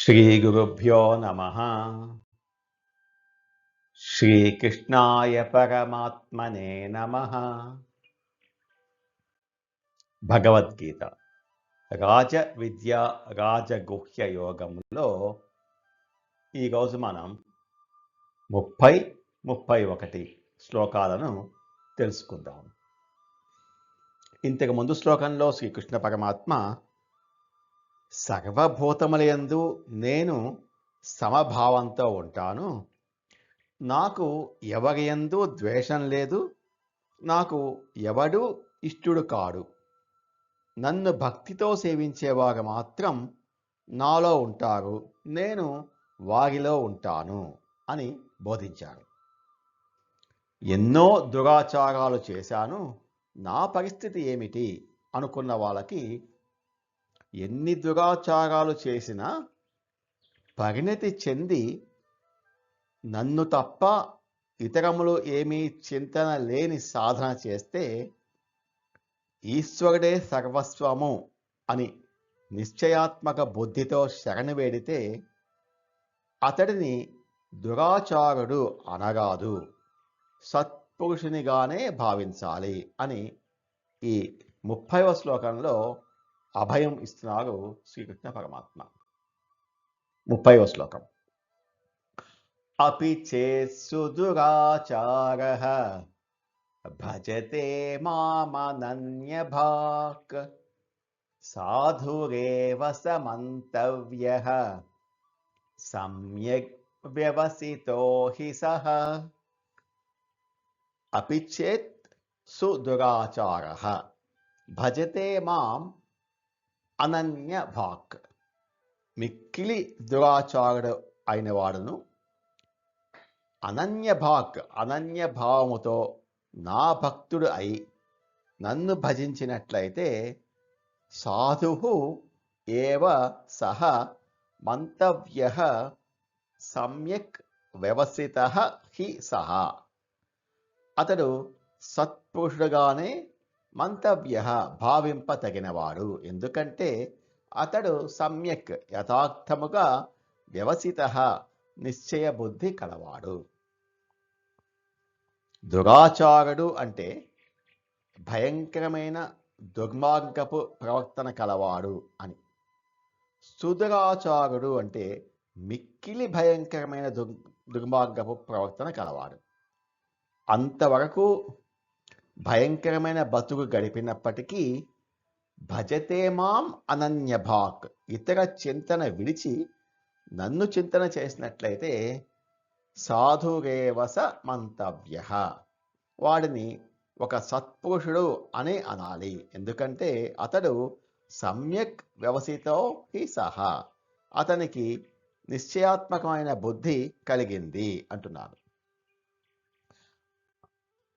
శ్రీగురుభ్యో నమ శ్రీకృష్ణాయ పరమాత్మనే నమ భగవద్గీత రాజ విద్య రాజగుహ్య యోగంలో ఈరోజు మనం ముప్పై ముప్పై ఒకటి శ్లోకాలను తెలుసుకుందాం. ఇంతకు ముందు శ్లోకంలో శ్రీకృష్ణ పరమాత్మ సర్వభూతములయందు నేను సమభావంతో ఉంటాను. నాకు ఎవరియందు ద్వేషం లేదు. నాకు ఎవడు ఇష్టుడు కాడు. నన్ను భక్తితో సేవించేవారు మాత్రం నాలో ఉంటారు. నేను వారిలో ఉంటాను అని బోధించారు ఎన్నో దురాచారాలు చేశాను. నా పరిస్థితి ఏమిటి? అనుకున్న వాళ్ళకి ఎన్ని దురాచారాలు చేసినా పరిణతి చెంది నన్ను తప్ప ఇతరములు ఏమీ చింతన లేని సాధన చేస్తే ఈశ్వరుడే సర్వస్వము అని నిశ్చయాత్మక బుద్ధితో శరణు వేడితే అతడిని దురాచారుడు అనగాదు. సత్పురుషునిగానే భావించాలి అని ఈ ముప్పైవ శ్లోకంలో అభయం ఇస్తున్నారు శ్రీకృష్ణ పరమాత్మ ముప్పైవ శ్లోకం అపి చేత్సుదురాచార భజతే మామనన్యభాక్ సాధురేవ సమంతవ్య సమ్యక్ వ్యవసితో హి సహ అపి చేత్ సుదురాచార భజతే మాం అనన్య భాక్ మిక్కిలి దురాచారుడు అయిన వాడును అనన్య భాక్ అనన్య భావముతో నా భక్తుడు అయి నన్ను భజించినట్లయితే సాధు ఏవ సహ మంతవ్య సమ్యక్ వ్యవస్థిత హి సహ. అతడు సత్పురుషుడుగానే మంతవ్య భావింపతగినవాడు. ఎందుకంటే అతడు సమ్యక్ యథార్థముగా వ్యవసిత నిశ్చయ బుద్ధి కలవాడు. దురాచారుడు అంటే భయంకరమైన దుర్మార్గపు ప్రవర్తన కలవాడు అని. సుదురాచారుడు అంటే మిక్కిలి భయంకరమైన దుర్ దుర్మార్గపు ప్రవర్తన కలవాడు. అంతవరకు భయంకరమైన బతుకు గడిపినప్పటికీ భజతే మాం అనన్యభాక్. ఇతర చింతన విడిచి నన్ను చింతన చేసినట్లయితే సాధురేవస మంతవ్య. వాడిని ఒక సత్పురుషుడు అని అనాలి. ఎందుకంటే అతడు సమ్యక్ వ్యవసితో హి సహా. అతనికి నిశ్చయాత్మకమైన బుద్ధి కలిగింది అంటున్నారు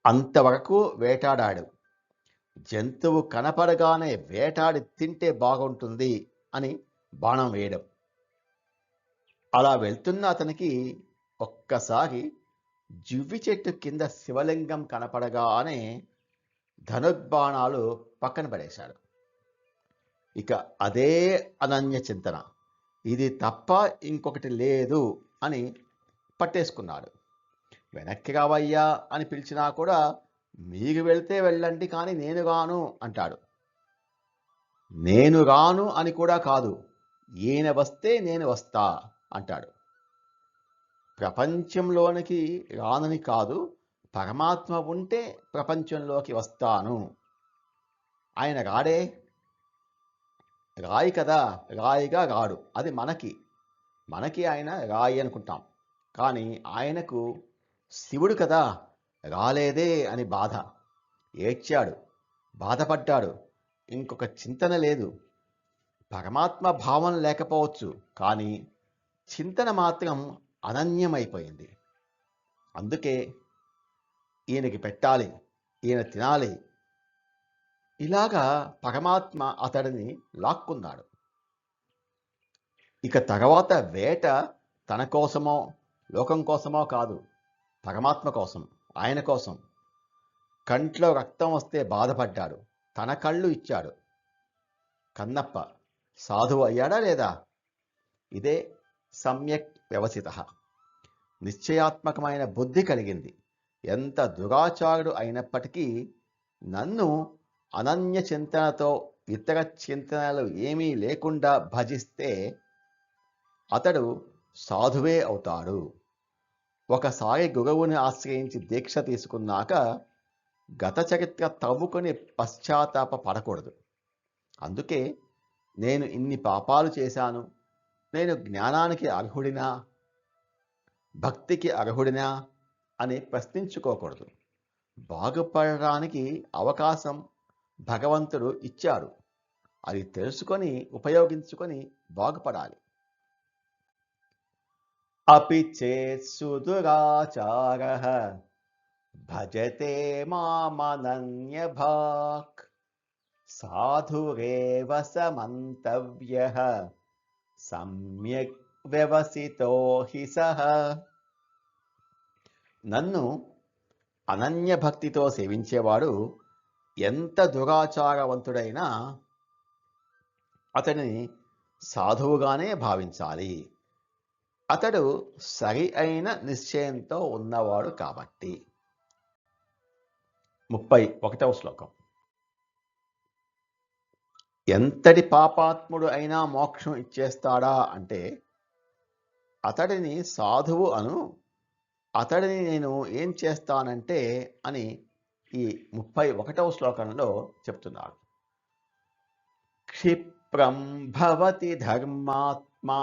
అంతవరకు వేటాడాడు. జంతువు కనపడగానే వేటాడి తింటే బాగుంటుంది అని బాణం వేయడం. అలా వెళ్తున్న అతనికి ఒక్కసారి జివ్వి చెట్టు కింద శివలింగం కనపడగానే ధనుర్బాణాలు పక్కన పడేశాడు. ఇక అదే అనన్య చింతన. ఇది తప్ప ఇంకొకటి లేదు అని పట్టేసుకున్నాడు. వెనక్కి రావయ్యా అని పిలిచినా కూడా మీరు వెళ్తే వెళ్ళండి కానీ నేను రాను అంటాడు. నేను రాను అని కూడా కాదు ఈయన వస్తే నేను వస్తా అంటాడు. ప్రపంచంలోనికి రానని కాదు పరమాత్మ ఉంటే ప్రపంచంలోకి వస్తాను. ఆయన రాడే? రాయి కదా రాయిగా రాడు. అది మనకి. మనకి ఆయన రాయి అనుకుంటాం. కానీ ఆయనకు శివుడు కదా రాలేదే అని బాధ. ఏడ్చాడు బాధపడ్డాడు. ఇంకొక చింతన లేదు. పరమాత్మ భావం లేకపోవచ్చు కానీ చింతన మాత్రం అనన్యమైపోయింది. అందుకే ఈయనకి పెట్టాలి ఈయన తినాలి. ఇలాగా పరమాత్మ అతడిని లాక్కున్నాడు. ఇక తర్వాత వేట తన కోసమో లోకం కోసమో కాదు. పరమాత్మ కోసం ఆయన కోసం. కంట్లో రక్తం వస్తే బాధపడ్డాడు. తన కళ్ళు ఇచ్చాడు. కన్నప్ప సాధువు అయ్యాడా లేదా? ఇదే సమ్యక్ వ్యవసిత. నిశ్చయాత్మకమైన బుద్ధి కలిగింది. ఎంత దురాచారుడు అయినప్పటికీ నన్ను అనన్య చింతనతో ఇతర చింతనలు ఏమీ లేకుండా భజిస్తే అతడు సాధువే అవుతాడు. ఒకసారి గురువుని ఆశ్రయించి దీక్ష తీసుకున్నాక గత చరిత్ర తవ్వుకొని పశ్చాత్తాప పడకూడదు. అందుకే నేను ఇన్ని పాపాలు చేశాను. నేను జ్ఞానానికి అర్హుడినా భక్తికి అర్హుడినా అని ప్రశ్నించుకోకూడదు. బాగుపడడానికి అవకాశం భగవంతుడు ఇచ్చాడు. అది తెలుసుకొని ఉపయోగించుకొని బాగుపడాలి. అపి చేత్ సుదురాచార భజతే మామనన్య భాక్ సాధురేవ సమంతవ్య సమ్యక్ వ్యవసితో హి సహ నన్ను అనన్య భక్తితో సేవించేవాడు ఎంత దురాచారవంతుడైనా అతని సాధువుగానే భావించాలి. అతడు సరి అయిన నిశ్చయంతో ఉన్నవాడు కాబట్టి. ముప్పై ఒకటవ శ్లోకం. ఎంతటి పాపాత్ముడు అయినా మోక్షం ఇచ్చేస్తాడా? అంటే అతడిని సాధువు అను అతడిని నేను ఏం చేస్తానంటే అని ఈ ముప్పై ఒకటవ శ్లోకంలో చెప్తున్నాడు క్షిప్రం భవతి ధర్మాత్మా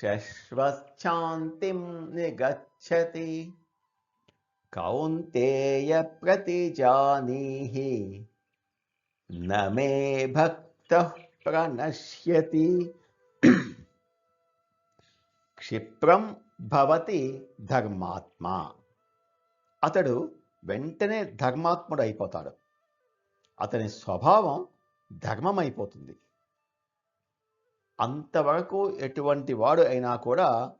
శశ్వశాంతిం నిగచ్చతి కౌంతేయ ప్రతిజానీహి నమే భక్త ప్రణశ్యతి క్షిప్రం భవతి ధర్మాత్మ అతడు వెంటనే ధర్మాత్ముడు అయిపోతాడు అతని స్వభావం ధర్మమైపోతుంది. అంతవరకు ఎటువంటి వాడు అయినా కూడా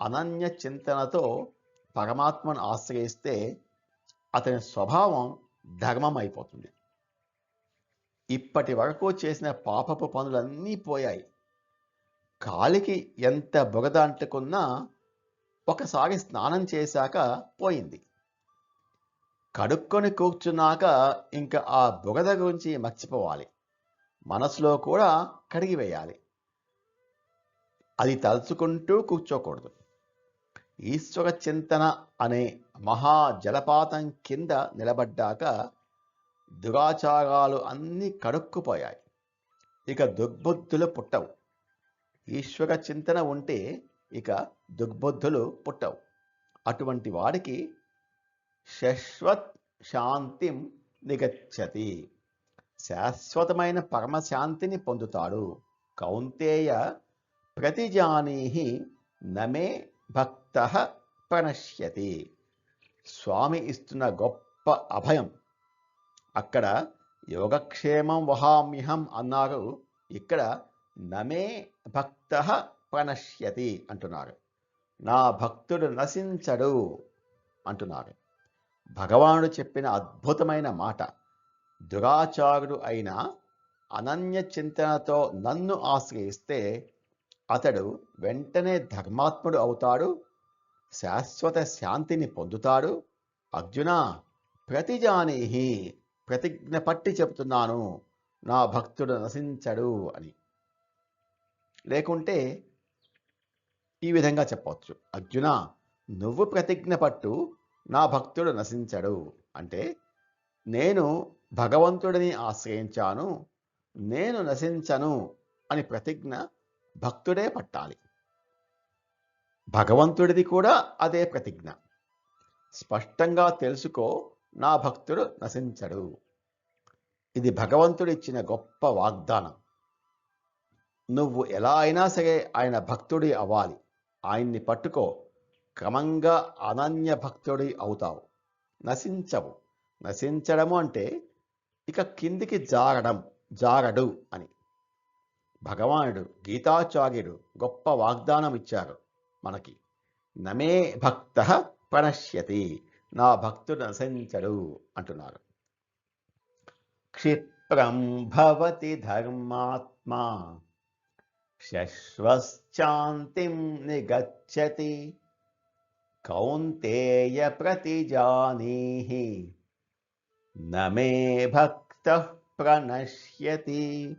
అనన్య చింతనతో పరమాత్మను ఆశ్రయిస్తే అతని స్వభావం ధర్మం అయిపోతుంది ఇప్పటి వరకు చేసిన పాపపు పనులన్నీ పోయాయి. కాలికి ఎంత బురద అంటుకున్నా ఒకసారి స్నానం చేశాక పోయింది. కడుక్కొని కూర్చున్నాక ఇంకా ఆ బురద గురించి మర్చిపోవాలి. మనసులో కూడా కడిగివేయాలి. అది తలుచుకుంటూ కూర్చోకూడదు. ఈశ్వర చింతన అనే మహా జలపాతం కింద నిలబడ్డాక దురాచారాలు అన్నీ కడుక్కుపోయాయి. ఇక దుర్బుద్ధులు పుట్టవు. ఈశ్వర చింతన ఉంటే ఇక దుర్బుద్ధులు పుట్టవు. అటువంటి వాడికి శశ్వత్ శాంతిం నిగచ్చతి. శాశ్వతమైన పరమశాంతిని పొందుతాడు కౌంతేయ ప్రతిజానీహి నమే భక్త ప్రణశ్యతి. స్వామి ఇస్తున్న గొప్ప అభయం. అక్కడ యోగక్షేమం వహామ్యహం అన్నారు. ఇక్కడ నమే భక్త ప్రణశ్యతి అంటున్నారు. నా భక్తుడు నశించడు అంటున్నారు. భగవానుడు చెప్పిన అద్భుతమైన మాట. దురాచారుడు అయిన అనన్య చింతనతో నన్ను ఆశ్రయిస్తే అతడు వెంటనే ధర్మాత్ముడు అవుతాడు శాశ్వత శాంతిని పొందుతాడు. అర్జున ప్రతిజానీహి ప్రతిజ్ఞ పట్టి చెప్తున్నాను నా భక్తుడు నశించడు అని. లేకుంటే ఈ విధంగా చెప్పవచ్చు. అర్జున నువ్వు ప్రతిజ్ఞ పట్టు నా భక్తుడు నశించడు. అంటే నేను భగవంతుడిని ఆశ్రయించాను నేను నశించను అని ప్రతిజ్ఞ భక్తుడే పట్టాలి. భగవంతుడిది కూడా అదే ప్రతిజ్ఞ. స్పష్టంగా తెలుసుకో నా భక్తుడు నశించడు. ఇది భగవంతుడు ఇచ్చిన గొప్ప వాగ్దానం. నువ్వు ఎలా అయినా సరే ఆయన భక్తుడి అవ్వాలి. ఆయన్ని పట్టుకో. క్రమంగా అనన్య భక్తుడి అవుతావు. నశించవు. నశించడము అంటే ఇక కిందికి జారడం జారడు అని. భగవానుడు గీతాచార్యుడు గొప్ప వాగ్దానం ఇచ్చారు మనకి. నమే భక్త ప్రణశ్యతి నా భక్తుడు నశించడు అంటున్నారు. క్షిప్రం భవతి ధర్మాత్మా శశ్వశ్చాంతిం నిగచ్చతి కౌంతేయ ప్రతిజానీహి నమే భక్త ప్రణశ్యతి.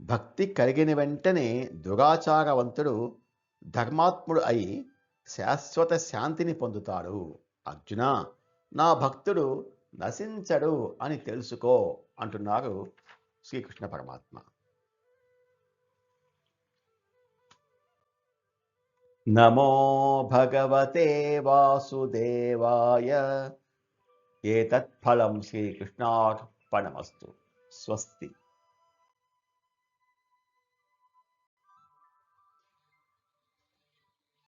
భక్తి కలిగిన వెంటనే దురాచారవంతుడు ధర్మాత్ముడు అయి శాశ్వత శాంతిని పొందుతాడు. అర్జున నా భక్తుడు నశించడు అని తెలుసుకో అంటున్నారు శ్రీకృష్ణ పరమాత్మ. నమో భగవతే వాసుదేవాయ. ఏతత్ఫలం శ్రీకృష్ణార్పణమస్తు. స్వస్తి.